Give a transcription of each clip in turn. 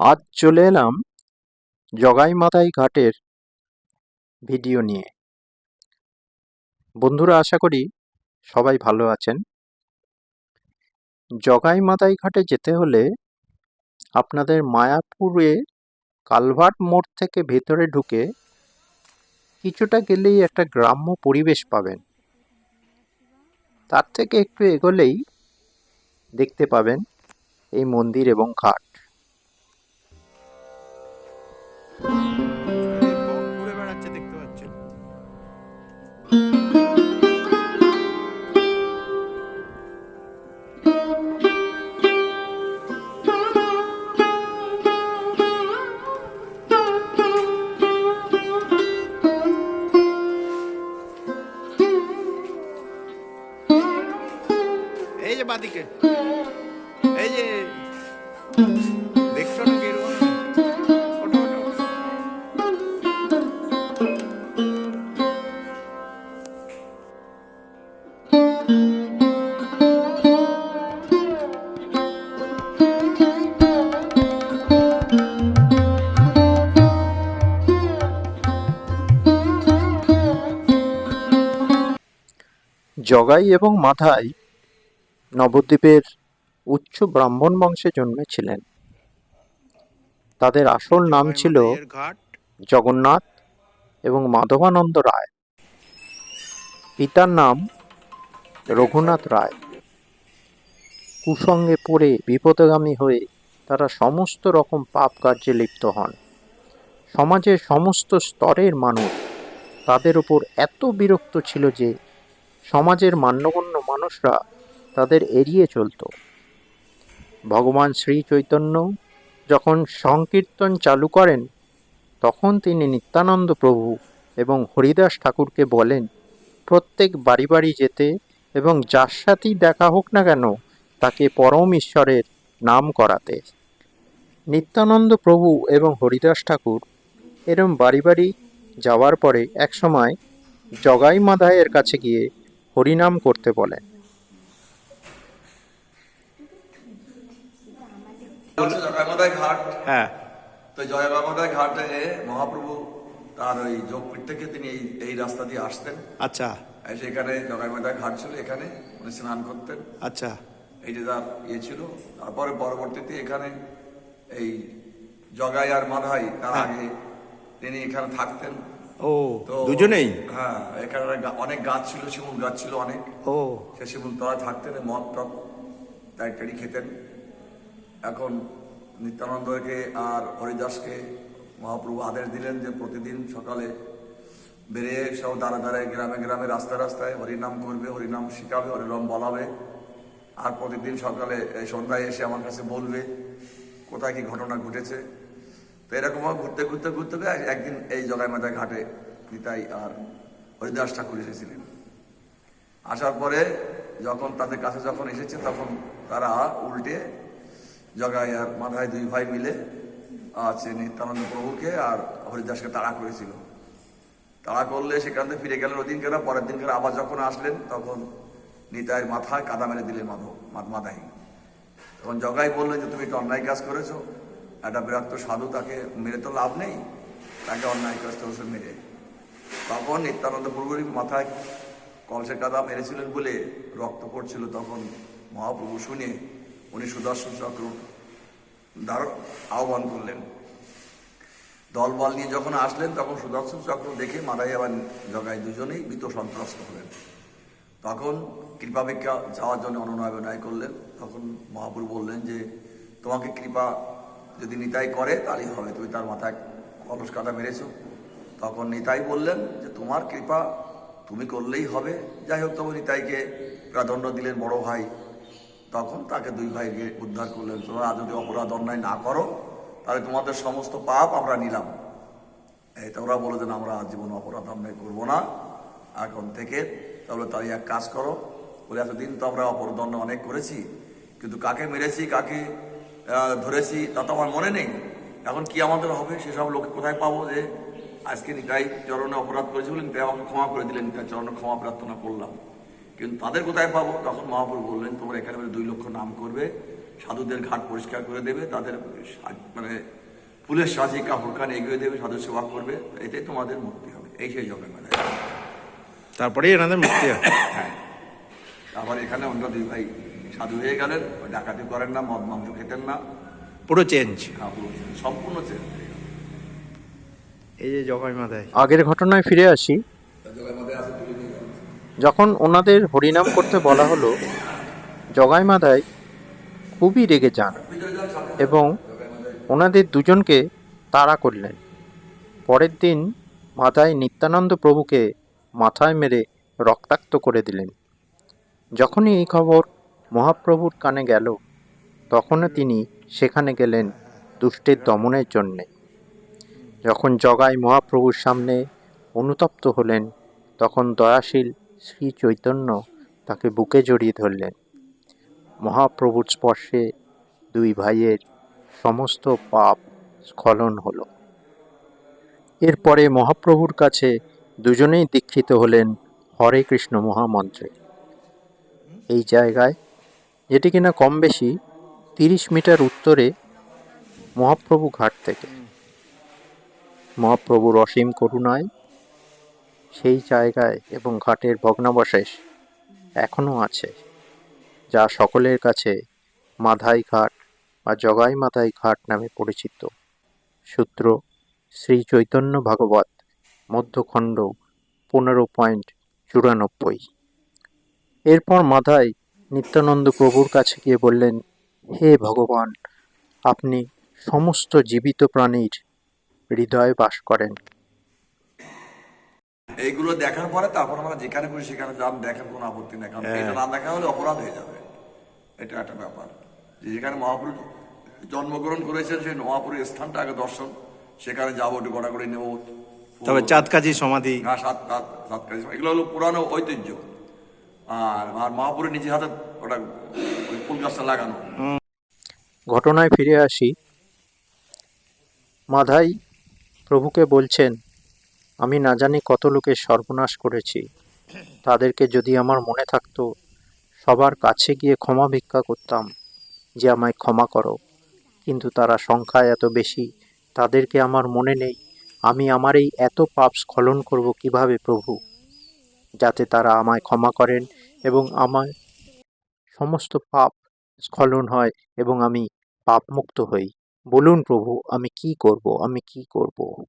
আজ চলে এলাম জগাই মাথাই ঘাটের ভিডিও নিয়ে। বন্ধুরা, আশা করি সবাই ভালো আছেন। জগাই মাথাই ঘাটে যেতে হলে আপনাদের মায়াপুরে কালভার্ট মোড় থেকে ভেতরে ঢুকে কিছুটা গেলেই একটা গ্রাম্য পরিবেশ পাবেন। তার থেকে একটু এগোলেই দেখতে পাবেন এই মন্দির এবং ঘাট। জগাই এবং মাথায় নবদ্বীপের উচ্চ ব্রাহ্মণ বংশে জন্মেছিলেন। তাদের আসল নাম ছিল জগন্নাথ এবং মাধবানন্দ রায়। পিতার নাম রঘুনাথ রায়। কুসঙ্গে পড়ে বিপদগামী হয়ে তারা সমস্ত রকম পাপ কার্যে লিপ্ত হন। সমাজের সমস্ত স্তরের মানুষ তাদের উপর এত বিরক্ত ছিল যে সমাজের মান্যগণ্য মানুষরা তাদের এড়িয়ে চলত। ভগবান শ্রী চৈতন্য যখন সংকীর্তন চালু করেন, তখন তিনি নিত্যানন্দ প্রভু এবং হরিদাস ঠাকুরকে বলেন, প্রত্যেক বাড়ি বাড়ি যেতে এবং যার সাথেই দেখা হোক না কেন, তাকে পরম ঈশ্বরের নাম করাতে। নিত্যানন্দ প্রভু এবং হরিদাস ঠাকুর এরম বাড়ি বাড়ি যাওয়ার পরে একসময় জগাই মাধায়ের কাছে গিয়ে হরিনাম করতে বলেন। ঘাট হ্যাঁ। তো ঘাটে মহাপ্রভু তার ওই যোগপীঠ থেকে তিনি এই এই রাস্তা দিয়ে আসতেন। আচ্ছা। ঘাট ছিল এখানে উনি স্নান করতেন। আচ্ছা। তার ইয়ে ছিল। তারপরে পরবর্তীতে এখানে এই জগাই আর মাধাই তার হ্যাঁ। আগে তিনি এখানে থাকতেন। ও তো দুজনেই? হ্যাঁ এখানে অনেক গাছ ছিল শিমুল গাছ ছিল অনেক। ও। সে শিমুল তলায় থাকতেন মদ টক টাইটারি খেতেন। এখন নিত্যানন্দকে আর হরিদাসকে মহাপ্রভু আদেশ দিলেন যে প্রতিদিন সকালে বেরিয়ে সব দাঁড়া দাঁড়ায় গ্রামে গ্রামে, রাস্তায় রাস্তায় হরিনাম করবে, হরিনাম শিখাবে, হরিনাম বলাবে। আর প্রতিদিন সকালে, এই সন্ধ্যায় এসে আমার কাছে বলবে, কোথায় কি ঘটনা ঘটেছে। তো এরকম ঘুরতে ঘুরতে ঘুরতে একদিন এই জগাইমাতা ঘাটে নিতাই আর হরিদাস ঠাকুর এসেছিলেন। আসার পরে যখন তাদের কাছে যখন এসেছে, তখন তারা উল্টে জগাই আর মাথায় দুই ভাই মিলে আছে নিত্যানন্দ প্রভুকে আর হরিদাসকে তাড়া করেছিল। তাড়া করলে সেখান থেকে ফিরে গেলেন ওই দিনকে না পরের দিনকে আবার যখন আসলেন, তখন নিতাইয়ের মাথায় কাদা মেরে দিলেন মাধব মা- মাথায় তখন জগাই বললেন যে, তুমি একটা অন্যায় কাজ করেছ। একটা বিরাট সাধু তাকে মেরে তো লাভ নেই। তাকে অন্যায় কাজ করেছ মেরে। তখন নিত্যানন্দ প্রভুর মাথায় কলসের কাদা মেরেছিলেন বলে রক্ত পড়ছিল। তখন মহাপ্রভু শুনে উনি সুদর্শন চক্র আহ্বান করলেন। দলবল নিয়ে যখন আসলেন, তখন সুদর্শন চক্র দেখে মারাই আবার জগাই দুজনেই মৃত সন্ত্রস্ত হলেন। তখন কৃপাভিক্ষা যাওয়ার জন্য অনুনয় বিনয় করলেন। তখন মহাপ্রভু বললেন যে, তোমাকে কৃপা যদি নিতাই করে, তাহলেই হবে। তুমি তার মাথায় কলস কাটা মেরেছো। তখন নিতাই বললেন যে, তোমার কৃপা তুমি করলেই হবে। যাই হোক, তবে নিতাইকে প্রাধান্য দিলেন বড় ভাই তখন তাকে দুই ভাইকে উদ্ধার করলেন। তোমরা যদি অপরাধ অন্যায় না করো, তাহলে তোমাদের সমস্ত পাপ আমরা নিলাম। তো ওরা বলে দেন আমরা জীবন অপরাধ অন্যায় করব না। এখন থেকে তাহলে তাই এক কাজ করো। বলে, এতদিন তো আমরা অপরাধ অনেক করেছি, কিন্তু কাকে মেরেছি, কাকে ধরেছি, তা তো আমার মনে নেই। এখন কি আমাদের হবে, সেসব লোক কোথায় পাবো যে আজকে নিতাই চরণে অপরাধ করেছি বলে নিতাই আমাকে ক্ষমা করে দিলেন, নিতাই চরণে ক্ষমা প্রার্থনা করলাম। কিন্তু তাদের কোথায় পাবো? তখন মহাপ্রভু বললেন তোমরা এখানে বলে দুই লক্ষ নাম করবে সাধুদের ঘাট পরিষ্কার করে দেবে তাদের সা- মানে ফুলের সাজি কাপড় খান এগিয়ে দেবে সাধু সেবা করবে এতে তোমাদের মুক্তি হবে। এই সেই জগের মেলায় তারপরেই এনাদের মুক্তি হয়। আবার এখানে অন্য দুই ভাই সাধু হয়ে গেলেন ডাকাতি করেন না মদ মাংস খেতেন না। পুরো চেঞ্জ হ্যাঁ, পুরো সম্পূর্ণ চেঞ্জ এই যে জগাই মাথায় আগের ঘটনায় ফিরে আসি জগের মধ্যে আছে তুলে নিয়ে গেল যখন ওনাদের হরিনাম করতে বলা হলো, জগাই মাদাই খুবই রেগে যান এবং ওনাদের দুজনকে তাড়া করলেন। পরের দিন মাথায় নিত্যানন্দ প্রভুকে মাথায় মেরে রক্তাক্ত করে দিলেন। যখনই এই খবর মহাপ্রভুর কানে গেল, তখনও তিনি সেখানে গেলেন দুষ্টের দমনের জন্যে। যখন জগাই মহাপ্রভুর সামনে অনুতপ্ত হলেন, তখন দয়াশীল শ্রী চৈতন্য তাকে বুকে জড়িয়ে ধরলেন। মহাপ্রভুর স্পর্শে দুই ভাইয়ের সমস্ত পাপ স্খলন হলো। এরপরে মহাপ্রভুর কাছে দুজনেই দীক্ষিত হলেন হরে কৃষ্ণ মহামন্ত্রে। এই জায়গায়, যেটি কিনা কম বেশি তিরিশ মিটার উত্তরে মহাপ্রভু ঘাট থেকে। মহাপ্রভুর অসীম করুণায় সেই জায়গায় এবং ঘাটের ভগ্নাবশেষ এখনও আছে, যা সকলের কাছে মাধাই ঘাট বা জগাই মাথাই ঘাট নামে পরিচিত। সূত্র শ্রী চৈতন্য ভাগবত, মধ্যখণ্ড পনেরো পয়েন্ট চুরানব্বই। এরপর মাধাই নিত্যানন্দ প্রভুর কাছে গিয়ে বললেন, হে ভগবান, আপনি সমস্ত জীবিত প্রাণীর হৃদয়ে বাস করেন। এইগুলো দেখার পরে তারপর আমরা যেখানে খুশি সেখানে যান দেখেন কোনো আপত্তি নেই কারণ এটা না দেখা হলে অপরাধ হয়ে যাবে। এটা একটা ব্যাপার। যে যেখানে মহাপুরুষ জন্মগ্রহণ করেছেন সেই মহাপুরুষ স্থানটা আগে দর্শন। সেখানে যাব একটু গড়া করে নেব। তবে চাঁদকাজি সমাধি। ঘাস সাত সাত এগুলো হলো পুরানো ঐতিহ্য। আর আর মহাপুরের নিজে হাতে ওটা ফুল গাছটা লাগানো। ঘটনায় ফিরে আসি। মাধাই প্রভুকে বলছেন আমি না জানি কত লোকের সর্বনাশ করেছি। তাদেরকে যদি আমার মনে থাকতো, সবার কাছে গিয়ে ক্ষমা ভিক্ষা করতাম যে আমায় ক্ষমা করো। কিন্তু তারা সংখ্যায় এত বেশি, তাদেরকে আমার মনে নেই। আমি আমার এই এত পাপ স্খলন করব কীভাবে প্রভু? যাতে তারা আমায় ক্ষমা করেন এবং আমার সমস্ত পাপ স্খলন হয় এবং আমি পাপমুক্ত হই। বলুন প্রভু, আমি কি করব? আমি কি করব?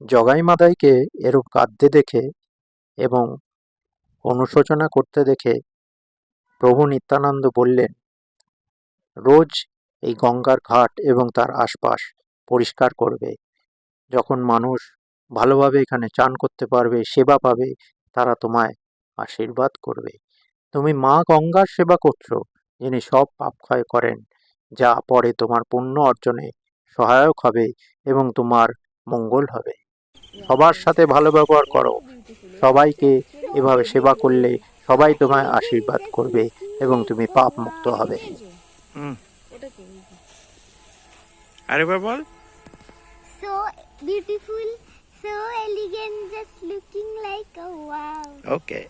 জগাই মাদাইকে এরূপ কাঁদতে দেখে এবং অনুশোচনা করতে দেখে প্রভু নিত্যানন্দ বললেন, রোজ এই গঙ্গার ঘাট এবং তার আশপাশ পরিষ্কার করবে। যখন মানুষ ভালোভাবে এখানে চান করতে পারবে, সেবা পাবে, তারা তোমায় আশীর্বাদ করবে। তুমি মা গঙ্গার সেবা করছ, যিনি সব পাপ ক্ষয় করেন, যা পরে তোমার পুণ্য অর্জনে সহায়ক হবে এবং তোমার মঙ্গল হবে। সবার সাথে ভালো ব্যবহার করো। সবাইকে এভাবে সেবা করলে সবাই তোমায় আশীর্বাদ করবে এবং তুমি পাপ মুক্ত হবে। আরে বল। So beautiful, so elegant, just looking like a wow. ওকে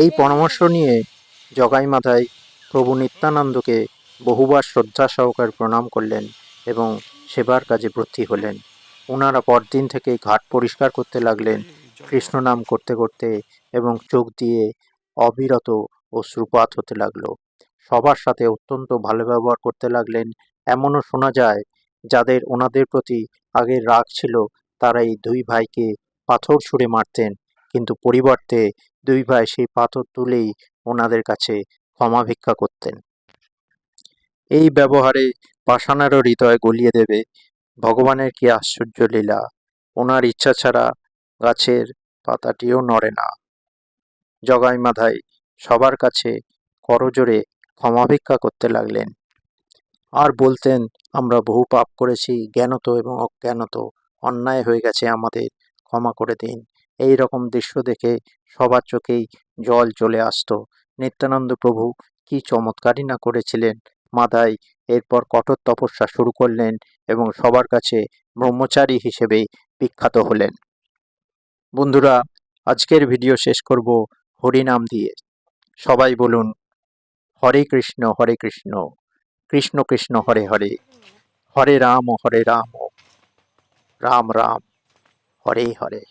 এই পরামর্শ নিয়ে জগাই মাথায় প্রভু নিত্যানন্দকে বহুবার শ্রদ্ধা সহকারে প্রণাম করলেন এবং সেবার কাজে ব্রতী হলেন। ওনারা পরদিন থেকে ঘাট পরিষ্কার করতে লাগলেন, কৃষ্ণ নাম করতে করতে এবং চোখ দিয়ে অবিরত অশ্রুপাত হতে লাগল। সবার সাথে অত্যন্ত ভালো ব্যবহার করতে লাগলেন, এমনও শোনা যায়, যাদের ওনাদের প্রতি আগের রাগ ছিল তারা এই দুই ভাইকে পাথর ছুঁড়ে মারতেন, কিন্তু পরিবর্তে দুই ভাই সেই পাথর তুলেই ওনাদের কাছে ক্ষমা ভিক্ষা করতেন। এই ব্যবহারে পাষাণেরও হৃদয় গলিয়ে দেবে ভগবানের কি আশ্চর্য লীলা? ওনার ইচ্ছা ছাড়া গাছের পাতাটিও নড়ে না। জগাই মাধাই, সবার কাছে করজোরে ক্ষমা ভিক্ষা করতে লাগলেন। আর বলতেন, আমরা বহু পাপ করেছি, জ্ঞানত এবং অজ্ঞানত, অন্যায় হয়ে গেছে আমাদের, ক্ষমা করে দিন। এই রকম দৃশ্য দেখে সবার চোখেই জল চলে আসতো। নিত্যানন্দ প্রভু কি চমৎকারই না করেছিলেন। মাদাই এরপর কঠোর তপস্যা শুরু করলেন এবং সবার কাছে ব্রহ্মচারী হিসেবে বিখ্যাত হলেন। বন্ধুরা, আজকের ভিডিও শেষ করব হরিনাম দিয়ে। সবাই বলুন, হরে কৃষ্ণ হরে কৃষ্ণ কৃষ্ণ কৃষ্ণ, হরে হরে হরে রাম হরে রাম রাম রাম, হরে হরে।